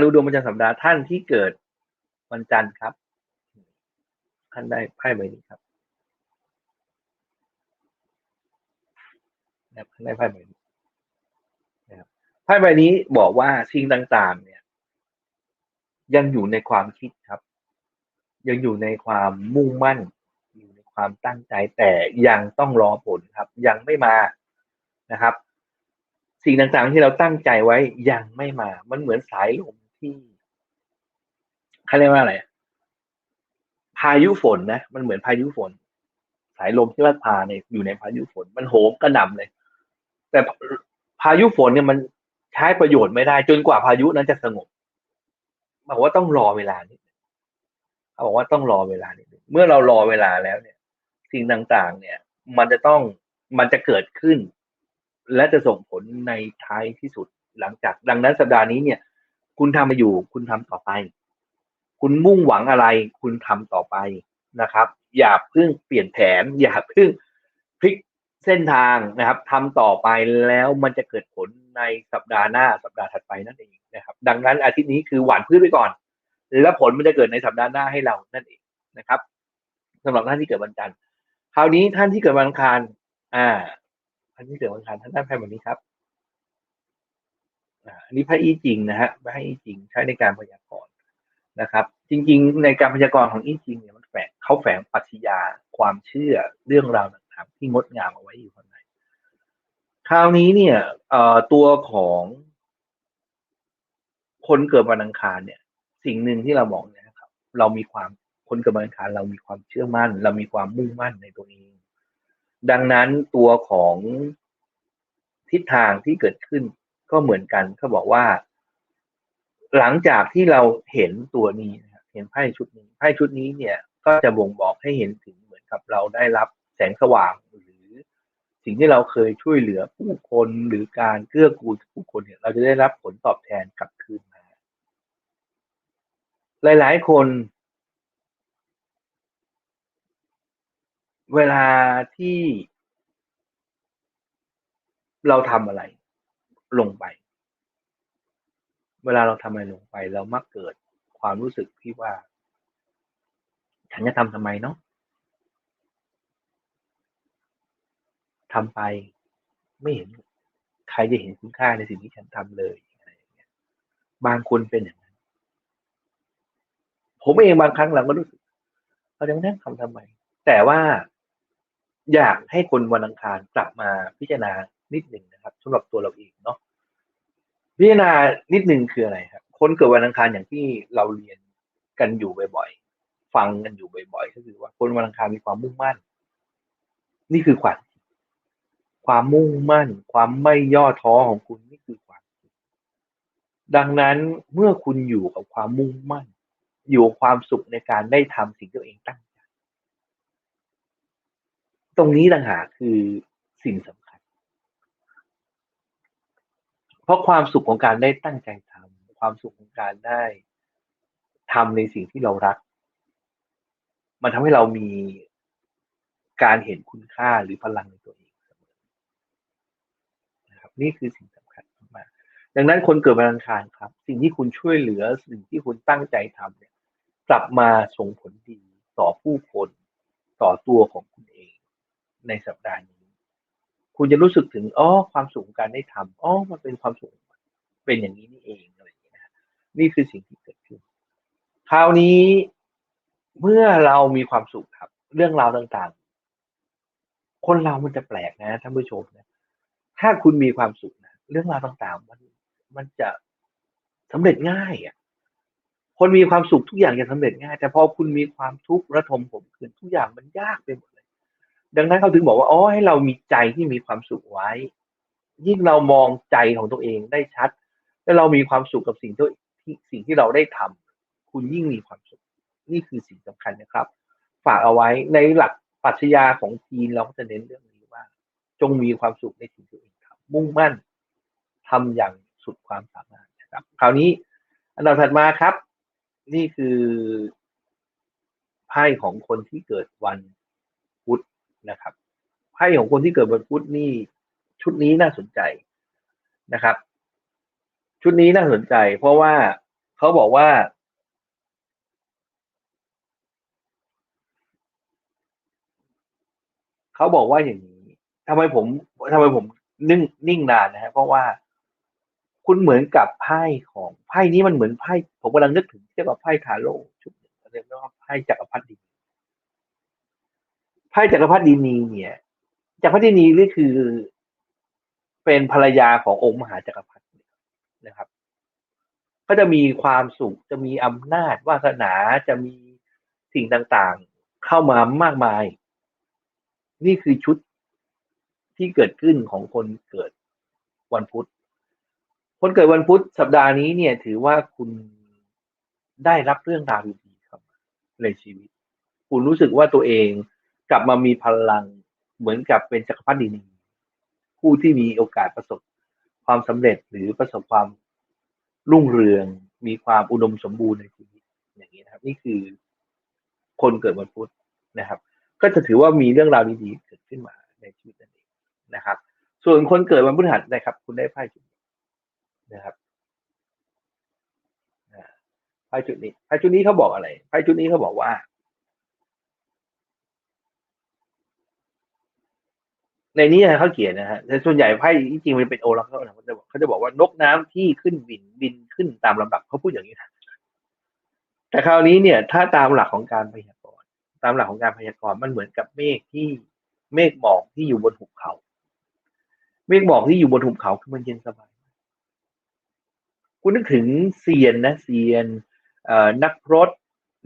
ดูดวงประจำสัปดาห์ท่านที่เกิดวันจันทร์ครับ ท่านได้ไพ่ใบนี้ครับท่านได้ไพ่ใบนี้นะครับไพ่ใบนี้บอกว่าสิ่งต่าง ๆ เนี่ย ยังอยู่ในความคิดครับ ยังอยู่ในความมุ่งมั่น อยู่ในความตั้งใจแต่ยังต้องรอผลครับ ยังไม่มานะครับ สิ่งต่างๆที่เราตั้งใจไว้ยังไม่มา มันเหมือนสายลม ที่เขาเรียกว่าอะไรพายุฝนนะมันเหมือนพายุฝน สายลมที่ว่าพาเนี่ยอยู่ในพายุฝน มันโหมกระหน่ำเลย แต่พายุฝนเนี่ยมันใช้ประโยชน์ไม่ได้ จนกว่าพายุนั้นจะสงบบอกว่าต้องรอเวลานิดเขาบอกว่าต้องรอเวลานิดเมื่อเรารอเวลาแล้วเนี่ย สิ่งต่างๆ เนี่ย มันจะต้องมันจะเกิดขึ้น และจะส่งผลในท้ายที่สุดหลังจาก ดังนั้นสัปดาห์นี้เนี่ย คุณทำมาอยู่ คุณทำต่อไป คุณมุ่งหวังอะไร คุณทำต่อไปนะครับ อย่าเพิ่งเปลี่ยนแผน อย่าเพิ่งพลิกเส้นทางนะครับทำต่อไปแล้วมันจะเกิดผลในสัปดาห์หน้าสัปดาห์ถัดไปนั่นเองนะครับ ดังนั้นอาทิตย์นี้คือหวานพืชไปก่อน แล้วผลมันจะเกิดในสัปดาห์หน้าให้เรานั่นเองนะครับสำหรับท่านที่เกิดวันจันทร์คราวนี้ท่านที่เกิดวันอังคาร อ่าท่านที่เกิดวันอังคารท่านได้ไพ่แบบนี้ครับ อันนี้ไพ่อีจริงนะฮะไพ่อีจริงใช้ในการพยากรณ์นะครับ จริง ๆ ในการพยากรณ์ของอี้จริงเนี่ยมันแฝงเขาแฝงปรัชญาความเชื่อเรื่องราวต่างๆที่งดงามเอาไว้อยู่ข้างในคราวนี้เนี่ยเอ่อตัวของคนเกิดวันอังคารเนี่ย สิ่งหนึ่งที่เรามองเนี่ยนะครับ เรามีความคนเกิดวันอังคารเรามีความเชื่อมั่น เรามีความมุ่งมั่นในตัวเองดังนั้นตัวของทิศทางที่เกิดขึ้น ก็เหมือนกันเขาบอกว่า หลังจากที่เราเห็นตัวนี้เห็นไพ่ชุดนี้ไพ่ชุดนี้เนี่ย ก็จะบ่งบอกให้เห็นถึงเหมือนกับเราได้รับแสงสว่างหรือ สิ่งที่เราเคยช่วยเหลือผู้คนหรือการเกื้อกูลผู้คนเนี่ย เราจะได้รับผลตอบแทนกลับคืนมา หลาย ๆ คน เวลาที่เราทำอะไร ลงไป เวลาเราทำอะไรลงไป เรามักเกิดความรู้สึกที่ว่า ฉันจะทำทำไมเนาะทำไปไม่เห็นใครจะเห็นคุณค่าในสิ่งที่ฉันทำเลยอะไรอย่างเงี้ยบางคนเป็นอย่างนั้น ผมเองบางครั้งเราก็รู้สึกเราจะนั่งทำทำไม แต่ว่าอยากให้คนวันอังคารกลับมาพิจารณา นิดหนึ่งนะครับสำหรับตัวเราเองเนาะพิจารณานิดหนึ่งคืออะไรครับคนเกิดวันอังคารอย่างที่เราเรียนกันอยู่บ่อยๆฟังกันอยู่บ่อยๆก็คือว่าคนวันอังคารมีความมุ่งมั่น นี่คือความความมุ่งมั่น ความไม่ย่อท้อของคุณนี่คือความดังนั้นเมื่อคุณอยู่กับความมุ่งมั่น อยู่กับความสุขในการได้ทำสิ่งที่ตัวเองตั้งใจ ตรงนี้ต่างหากคือสิ่งสำคัญ เพราะความสุขของการได้ตั้งใจทำความสุขของการได้ทำในสิ่งที่เรารัก มันทำให้เรามีการเห็นคุณค่าหรือพลังในตัวเองเสมอนะครับ นี่คือสิ่งสำคัญมากดังนั้นคนเกิดวันอังคารครับ สิ่งที่คุณช่วยเหลือสิ่งที่คุณตั้งใจทำเนี่ย กลับมาส่งผลดีต่อผู้คนต่อตัวของคุณเองในสัปดาห์นี้ คุณจะรู้สึกถึงอ๋อความสุขของการได้ทำอ๋อมันเป็นความสุขเป็นอย่างนี้นี่เองอะไรอย่างนี้นะนี่คือสิ่งที่เกิดขึ้น คราวนี้เมื่อเรามีความสุขครับ เรื่องราวต่างๆ คนเรามันจะแปลกนะท่านผู้ชมนะถ้าคุณมีความสุขนะเรื่องราวต่างๆ มันมันจะสำเร็จง่ายอะคนมีความสุขทุกอย่างจะสำเร็จง่าย แต่พอคุณมีความทุกข์ระทมผมขืนทุกอย่างมันยากไปหมดเลย ดังนั้นเขาถึงบอกว่าอ๋อให้เรามีใจที่มีความสุขไว้ ยิ่งเรามองใจของตัวเองได้ชัด และเรามีความสุขกับสิ่งที่สิ่งที่เราได้ทำคุณยิ่งมีความสุข นี่คือสิ่งสำคัญนะครับ ฝากเอาไว้ในหลักปรัชญาของจีนเราก็จะเน้นเรื่องนี้ว่า จงมีความสุขในสิ่งที่ตัวเองทำมุ่งมั่นทำอย่างสุดความสามารถนะครับ คราวนี้อันดับถัดมาครับ นี่คือไพ่ของคนที่เกิดวันพุธ นะครับไพ่ของคนที่เกิดวันพุธนี่ชุดนี้น่าสนใจนะครับ ชุดนี้น่าสนใจ เพราะว่าเขาบอกว่า เขาบอกว่าอย่างนี้ทำไมผมทำไมผมนิ่งนิ่งนานนะฮะเพราะว่าคุณเหมือนกับไพ่ของไพ่นี้มันเหมือนไพ่ผมกำลังนึกถึงเทียบกับไพ่ทาโร่ชุดนึ่งเรียกว่าไพ่จักรพรรดิ ไพ่จักรพรรดินีเนี่ยจักรพรรดินีนี่คือ เป็นภรรยาขององค์มหาจักรพรรดินะครับ ก็จะมีความสุขจะมีอำนาจวาสนาจะมีสิ่งต่างๆ เข้ามามากมาย นี่คือชุดที่เกิดขึ้นของคนเกิดวันพุธคนเกิดวันพุธสัปดาห์นี้เนี่ย ถือว่าคุณได้รับเรื่องราวดีๆครับในชีวิต คุณรู้สึกว่าตัวเอง กลับมามีพลังเหมือนกับเป็นจักรพรรดินีผู้ที่มีโอกาสประสบความสำเร็จหรือประสบความรุ่งเรือง มีความอุดมสมบูรณ์ในชีวิตอย่างนี้นะครับ นี่คือคนเกิดวันพุธนะครับ ก็จะถือว่ามีเรื่องราวดีๆเกิดขึ้นมาในชีวิตนั่นเองนะครับ ส่วนคนเกิดวันพฤหัสนะครับ คุณได้ไพ่จุดนี้นะครับไพ่จุดนี้ไพ่จุดนี้เขาบอกอะไรไพ่จุดนี้เขาบอกว่า ในนี้เขาเขียนนะฮะแต่ส่วนใหญ่ไพ่จริงๆมันเป็นโอราเคิลนะเขาจะบอกเขาจะบอกว่านกน้ำที่ขึ้นบินบินขึ้นตามลำดับเขาพูดอย่างนี้นะแต่คราวนี้เนี่ย ถ้าตามหลักของการพยากรณ์ตามหลักของการพยากรณ์มันเหมือนกับเมฆที่เมฆหมอกที่อยู่บนหุบเขา เมฆหมอกที่อยู่บนหุบเขาคือมันเย็นสบาย คุณนึกถึงเซียนนะเซียนนักรถ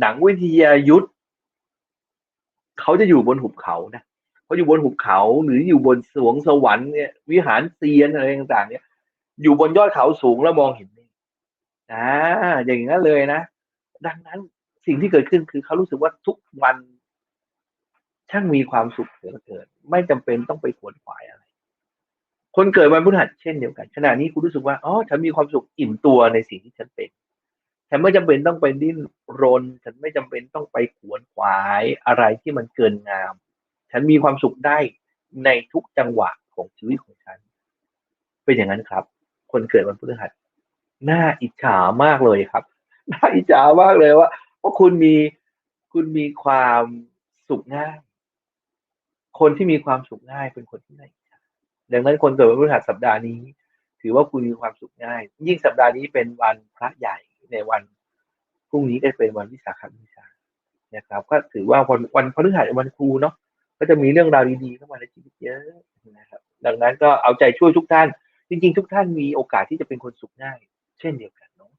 หนังวิทยายุทธเขาจะอยู่บนหุบเขานะ เขาอยู่บนหุบเขาหรืออยู่บนสวงสวรรค์เนี่ยวิหารเซียนอะไรต่างๆ เนี่ย อยู่บนยอดเขาสูงแล้วมองเห็นนี่อ่าอย่างนั้นเลยนะ ดังนั้นสิ่งที่เกิดขึ้นคือเขารู้สึกว่าทุกวัน ช่างมีความสุขเหลือเกินไม่จำเป็นต้องไปขวนขวายอะไร คนเกิดวันพฤหัสเช่นเดียวกันขณะนี้คุณรู้สึกว่าอ๋อฉันมีความสุขอิ่มตัวในสิ่งที่ฉันเป็นฉันไม่จำเป็นต้องไปดิ้นรน ฉันไม่จำเป็นต้องไปขวนขวายอะไรที่มันเกินงาม ฉันมีความสุขได้ในทุกจังหวะของชีวิตของฉัน เป็นอย่างนั้นครับ คนเกิดวันพฤหัสน่าอิจฉามากเลยครับน่าอิจฉามากเลยว่าเพราะคุณมีคุณมีความสุขง่าย คนที่มีความสุขง่ายเป็นคนที่น่าอิจฉาดังนั้นคนเกิดวันพฤหัสสัปดาห์นี้ ถือว่าคุณมีความสุขง่าย ยิ่งสัปดาห์นี้เป็นวันพระใหญ่ในวันพรุ่งนี้ก็เป็นวันวิสาขบูชานะครับ ก็ถือว่าวันวันพฤหัสวันครูเนาะ ก็จะมีเรื่องราวดีๆเข้ามาในชีวิตเยอะนะครับ ดังนั้นก็เอาใจช่วยทุกท่าน จริง ๆ ทุกท่านมีโอกาสที่จะเป็นคนสุขง่าย เช่นเดียวกันเนาะ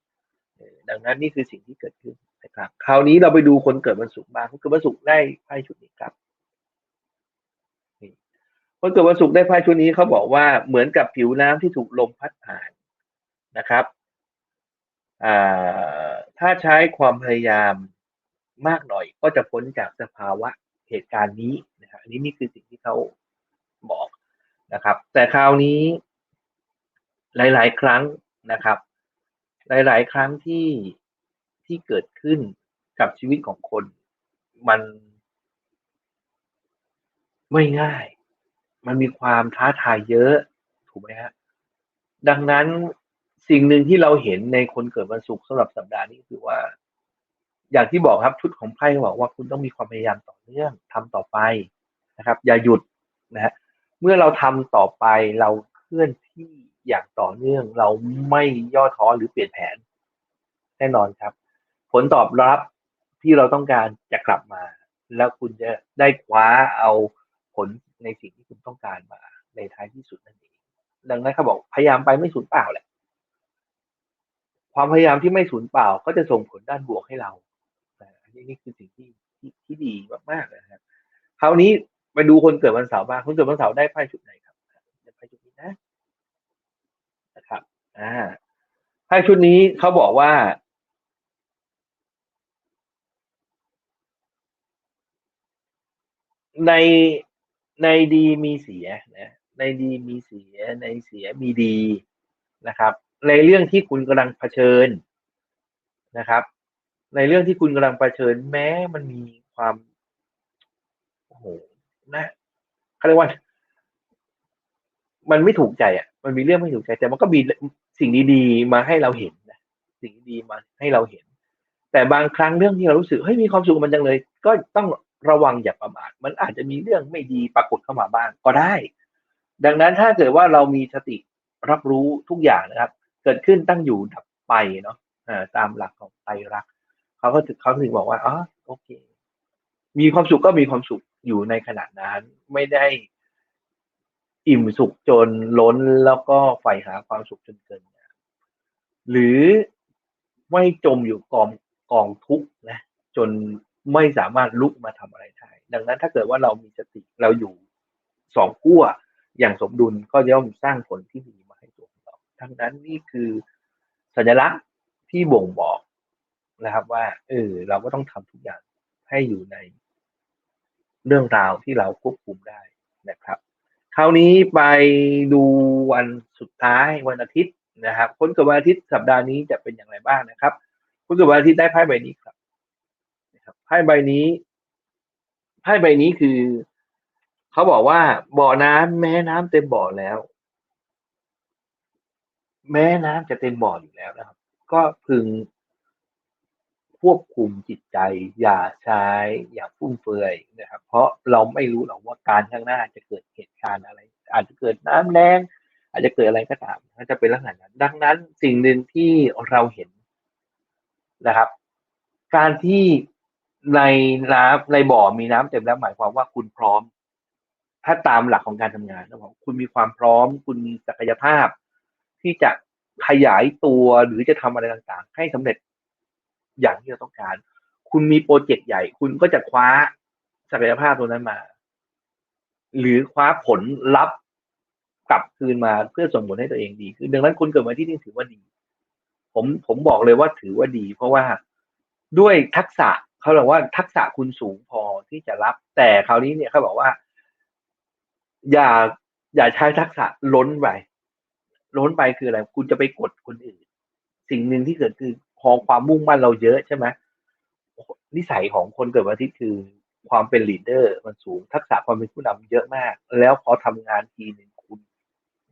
ดังนั้นนี่คือสิ่งที่เกิดขึ้นนะครับ คราวนี้เราไปดูคนเกิดวันศุกร์บ้างคนเกิดวันศุกร์ได้ไพ่ชุดนี้ครับคนเกิดวันศุกร์ได้ไพ่ชุดนี้เขาบอกว่าเหมือนกับผิวน้ำที่ถูกลมพัดผ่านนะครับถ้าใช้ความพยายามมากหน่อยก็จะพ้นจากสภาวะ เหตุการณ์นี้นะครับอันนี้นี่คือสิ่งที่เขาบอกนะครับ แต่คราวนี้หลาย ๆ ครั้งนะครับ หลาย ๆ ครั้งที่ที่เกิดขึ้นกับชีวิตของคน มันไม่ง่าย มันมีความท้าทายเยอะถูกไหมฮะดังนั้นสิ่งหนึ่งที่เราเห็นในคนเกิดวันศุกร์สำหรับสัปดาห์นี้คือว่า อย่างที่บอกครับชุดของไพ่บอกว่าคุณต้องมีความพยายามต่อเนื่องทำต่อไปนะครับ อย่าหยุดนะฮะเมื่อเราทำต่อไปเราเคลื่อนที่อย่างต่อเนื่อง เราไม่ย่อท้อหรือเปลี่ยนแผน แน่นอนครับ ผลตอบรับที่เราต้องการจะกลับมา แล้วคุณจะได้คว้าเอาผลในสิ่งที่คุณต้องการมา ในท้ายที่สุดนั่นเองดังนั้นเขาบอกพยายามไปไม่สูญเปล่าแหละความพยายามที่ไม่สูญเปล่าก็จะส่งผลด้านบวกให้เรา นนี้นี่คือสิ่งที่ที่ที่ดีมากๆนะครับคราวนี้ไปดูคนเกิดวันเสาร์บ้างคนเกิดวันเสาร์ได้ไพ่ชุดไหนครับไพ่ชุดนี้นะนะครับอ่าไพ่ชุดนี้เขาบอกว่าในในดีมีเสียนะในดีมีเสียในเสียมีดีนะครับ ในเรื่องที่คุณกำลังเผชิญนะครับ ในเรื่องที่คุณกำลังเผชิญแม้มันมีความโอ้โหนะเขาเรียกว่า มันไม่ถูกใจอะ มันมีเรื่องไม่ถูกใจ แต่มันก็มีสิ่งดีๆมาให้เราเห็นนะสิ่งดีมาให้เราเห็น แต่บางครั้งเรื่องที่เรารู้สึกเฮ้ยมีความสุขมันจังเลย ก็ต้องระวังอย่าประมาทมันอาจจะมีเรื่องไม่ดีปรากฏเข้ามาบ้างก็ได้ ดังนั้นถ้าเกิดว่าเรามีสติรับรู้ทุกอย่างนะครับ เกิดขึ้นตั้งอยู่ดับไปเนาะตามหลักของไตรลักษณ์ เขาก็ถึงเขาถึงบอกว่าอ๋อโอเค มีความสุขก็มีความสุขอยู่ในขณะนั้น ไม่ได้อิ่มสุขจนล้นแล้วก็ใฝ่หาความสุขจนเกินหรือไม่จมอยู่กองกองทุกข์นะ จนไม่สามารถลุกมาทำอะไรได้ดังนั้นถ้าเกิดว่าเรามีสติเราอยู่สองขั้วอย่างสมดุลก็ย่อมสร้างผลที่ดีมาให้ตัวเราทั้งนั้นนี่คือสัญลักษณ์ที่บ่งบอก นะครับ ว่าเออเราก็ต้องทำทุกอย่างให้อยู่ในเรื่องราวที่เราควบคุมได้นะครับ คราวนี้ไปดูวันสุดท้ายวันอาทิตย์นะครับคนเกิดวันอาทิตย์สัปดาห์นี้จะเป็นอย่างไรบ้างนะครับคนเกิดวันอาทิตย์ได้ไพ่ใบนี้ครับนะครับไพ่ใบนี้ไพ่ใบนี้คือเขาบอกว่าบ่อน้ำแม้น้ำเต็มบ่อแล้ว แม้น้ำจะเต็มบ่ออยู่แล้วนะครับ ก็พึง ควบคุมจิตใจ อย่าใช้อย่าฟุ่มเฟือยนะครับ เพราะเราไม่รู้หรอกว่าการข้างหน้าจะเกิดเหตุการณ์อะไร อาจจะเกิดน้ำแรงอาจจะเกิดอะไรก็ตามมันจะเป็นลักษณะนั้น ดังนั้นสิ่งหนึ่งที่เราเห็นนะครับ การที่ในน้ำในบ่อมีน้ำเต็มแล้วหมายความว่าคุณพร้อม ถ้าตามหลักของการทำงานนะครับคุณมีความพร้อม คุณมีศักยภาพ ที่จะขยายตัวหรือจะทำอะไรต่างๆ ให้สำเร็จ อย่างที่เราต้องการ คุณมีโปรเจกต์ใหญ่ คุณก็จะคว้าศักยภาพตัวนั้นมา หรือคว้าผลลัพธ์กลับคืนมาเพื่อส่งผลให้ตัวเองดีคือดังนั้นคุณเกิดมาที่นี่ถือว่าดี ผมผมบอกเลยว่าถือว่าดี เพราะว่าด้วยทักษะเขาบอกว่าทักษะคุณสูงพอที่จะรับ แต่คราวนี้เนี่ยเขาบอกว่า อย่าอย่าใช้ทักษะล้นไปล้นไปคืออะไร คุณจะไปกดคนอื่น สิ่งหนึ่งที่เกิดคือ พอความมุ่งมั่นเราเยอะใช่ไหมนิสัยของคนเกิดวันอาทิตย์คือความเป็นลีดเดอร์มันสูงทักษะความเป็นผู้นำเยอะมาก แล้วพอทำงานทีหนึ่งคุณ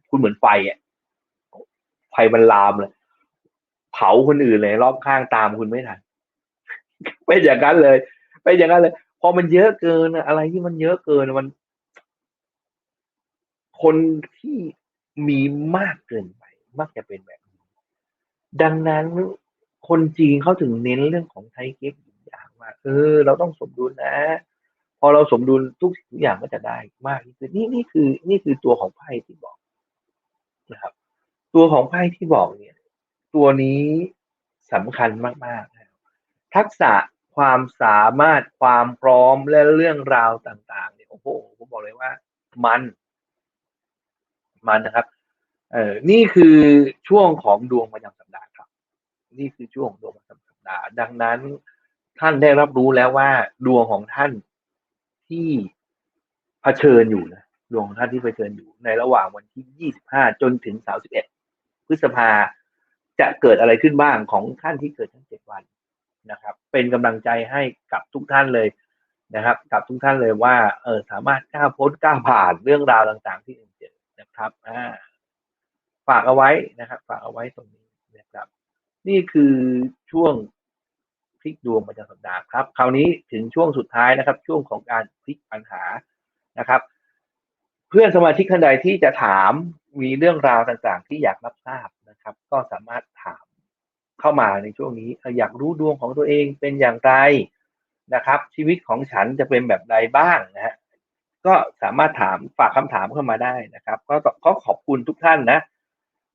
คุณเหมือนไฟอะไฟมันลามเลย เผาคนอื่นเลย รอบข้างตามคุณไม่ทันเป็นอย่างนั้นเลยเป็นอย่างนั้นเลย พอมันเยอะเกินอะไรที่มันเยอะเกินมัน คนที่มีมากเกินไป มักจะเป็นแบบนี้ดังนั้น คนจีนเขาถึงเน้นเรื่องของไทเก็กอย่างว่าเออ เราต้องสมดุลนะ พอเราสมดุลทุกสิ่งทุกอย่างก็จะได้มากที่สุดนี่นี่คือ นี่คือตัวของไพ่ที่บอกนะครับ ตัวของไพ่ที่บอกเนี่ย ตัวนี้สำคัญมากๆนะทักษะความสามารถความพร้อมและเรื่องราวต่างๆเนี่ยโอ้โหผมบอกเลยว่า มัน มันนะครับ เออนี่คือช่วงของดวงประจำสัปดาห์ครับ นี่คือช่วงดวงประจำสัปดาห์ดังนั้นท่านได้รับรู้แล้วว่าดวงของท่านที่เผชิญอยู่นะดวงของท่านที่เผชิญอยู่ในระหว่างวันที่ 25 จนถึง 31 พฤษภาจะเกิดอะไรขึ้นบ้างของท่านที่เกิดทั้งเจ็ดวันนะครับ เป็นกำลังใจให้กับทุกท่านเลยนะครับ กับทุกท่านเลยว่าเออสามารถก้าวพ้นก้าวผ่านเรื่องราวต่างๆ ที่เจอนะครับอ่าฝากเอาไว้นะครับ ฝากเอาไว้ตรงนี้นะครับ นี่คือช่วงพลิกดวงประจำสัปดาห์ครับ คราวนี้ถึงช่วงสุดท้ายนะครับ ช่วงของการพลิกปัญหานะครับ เพื่อนสมาชิกท่านใดที่จะถามมีเรื่องราวต่างๆ ที่อยากรับทราบนะครับ ก็สามารถถามเข้ามาในช่วงนี้ อยากรู้ดวงของตัวเองเป็นอย่างไรนะครับ ชีวิตของฉันจะเป็นแบบใดบ้างนะฮะก็สามารถถามฝากคำถามเข้ามาได้นะครับ ก็ก็ขอบคุณทุกท่านนะ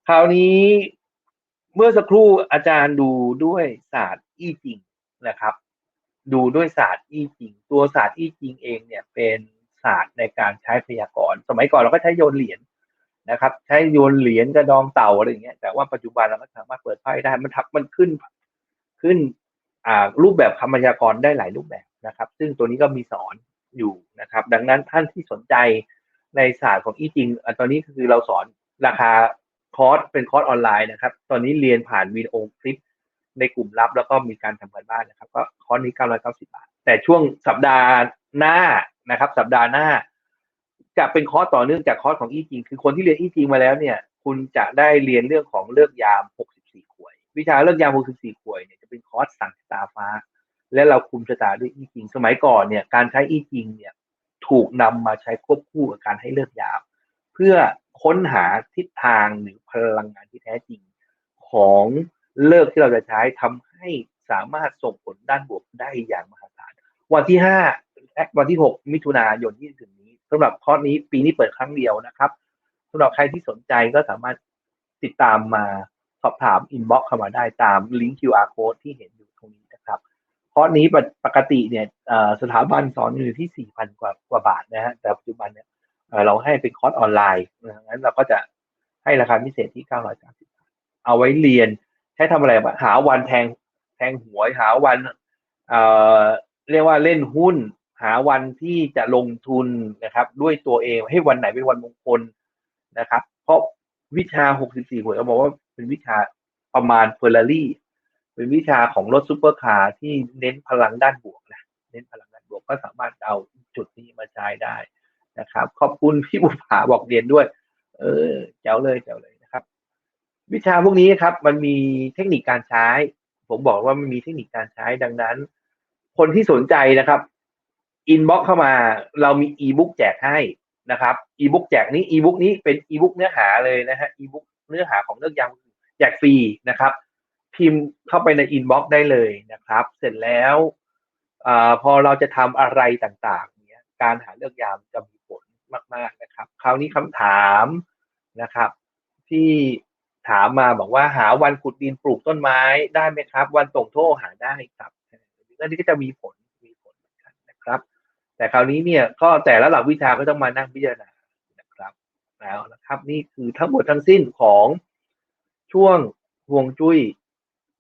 คราวนี้ เมื่อสักครู่อาจารย์ดูด้วยศาสตร์อี้จริงนะครับ ดูด้วยศาสตร์อี้จริง ตัวศาสตร์อี้จริงเองเนี่ยเป็นศาสตร์ในการใช้พยากรณ์ สมัยก่อนเราก็ใช้โยนเหรียญนะครับ ใช้โยนเหรียญกระดองเต่าอะไรอย่างเงี้ยแต่ว่าปัจจุบันเราก็สามารถเปิดไพ่ได้มันทับมันขึ้นขึ้นอ่ารูปแบบคำพยากรณ์ได้หลายรูปแบบนะครับ ซึ่งตัวนี้ก็มีสอนอยู่นะครับ ดังนั้นท่านที่สนใจในศาสตร์ของอี้จริงตอนนี้คือเราสอนราคา คอร์สเป็นคอร์สออนไลน์นะครับ ตอนนี้เรียนผ่านวิดีโอคลิปในกลุ่มลับ แล้วก็มีการทำกันบ้านนะครับ ก็คอร์สนี้ 990 บาท แต่ช่วงสัปดาห์หน้านะครับ สัปดาห์หน้า จะเป็นคอร์สต่อเนื่องจากคอร์สของอีจริง คือคนที่เรียนอีจริงมาแล้วเนี่ย คุณจะได้เรียนเรื่องของเลือกยาม 64 ขวย วิชาเลิกยาม 64ป่วยเนี่ยจะเป็นคอร์สสั่งตาฟ้า และเราคุมชะตาด้วยอีจริง สมัยก่อนเนี่ยการใช้อีจริงเนี่ยถูกนำมาใช้ควบคู่กับการให้เลิกยาม เพื่อ ค้นหาทิศทางหรือพลังงานที่แท้จริง ของเลิกที่เราจะใช้ทำให้สามารถส่งผลด้านบวกได้อย่างมหาศาลวันที่ห้าและวันที่หกมิถุนายนที่ถึงนี้สำหรับคอร์สนี้ปีนี้เปิดครั้งเดียวนะครับสำหรับใครที่สนใจก็สามารถติดตามมาสอบถามอินบ็อกซ์เข้ามาได้ตามลิงก์ QR code ที่เห็นอยู่ตรงนี้นะครับคอร์สนี้ปกติเนี่ยสถาบันสอนอยู่ที่4,000กว่ากว่าบาทนะฮะแต่ปัจจุบันเนี่ย เราให้เป็นคอร์สออนไลน์งั้นเราก็จะให้ราคาพิเศษที่930บาท เอาไว้เรียนใช้ทำอะไรหาวันแทงแทงหวย หาวันเอ่อเรียกว่าเล่นหุ้น หาวันที่จะลงทุนนะครับ ด้วยตัวเองให้วันไหนเป็นวันมงคลนะครับ เพราะวิชา 64หวยเขาบอกว่าเป็นวิชาประมาณเฟอร์รารี่เป็นวิชาของรถซูเปอร์คาร์ที่เน้นพลังด้านบวกนะเน้นพลังด้านบวกก็สามารถเอาจุดนี้มาใช้ได้ นะครับ ขอบคุณพี่บุภาบอกเรียนด้วย เออเจ๋วเลยเจ๋วเลยนะครับ วิชาพวกนี้ครับ มันมีเทคนิคการใช้ ผมบอกว่ามันมีเทคนิคการใช้ดังนั้น คนที่สนใจนะครับอินบ็อกเข้ามาเรามีอีบุ๊กแจกให้นะครับอีบุ๊กแจกนี้อีบุ๊กนี้เป็นอีบุ๊กเนื้อหาเลยนะฮะอีบุ๊กเนื้อหาของเรื่องยางแจกฟรีนะครับ พิมพ์เข้าไปในอินบ็อกได้เลยนะครับ เสร็จแล้วอพอเราจะทำอะไรต่างๆ เนี้ยการหาเลือกยามจะมี มาก ๆนะครับ คราวนี้คำถามนะครับ ที่ถามมาบอกว่าหาวันขุดดินปลูกต้นไม้ได้ไหมครับ วันส่งโทษหาได้ครับอันนี้ก็จะมีผลมีผลเหมือนกันนะครับ แต่คราวนี้เนี่ยก็แต่ละหลักวิชาก็ต้องมานั่งพิจารณานะครับแล้วนะครับ นี่คือทั้งหมดทั้งสิ้นของช่วงห่วงจุ้ย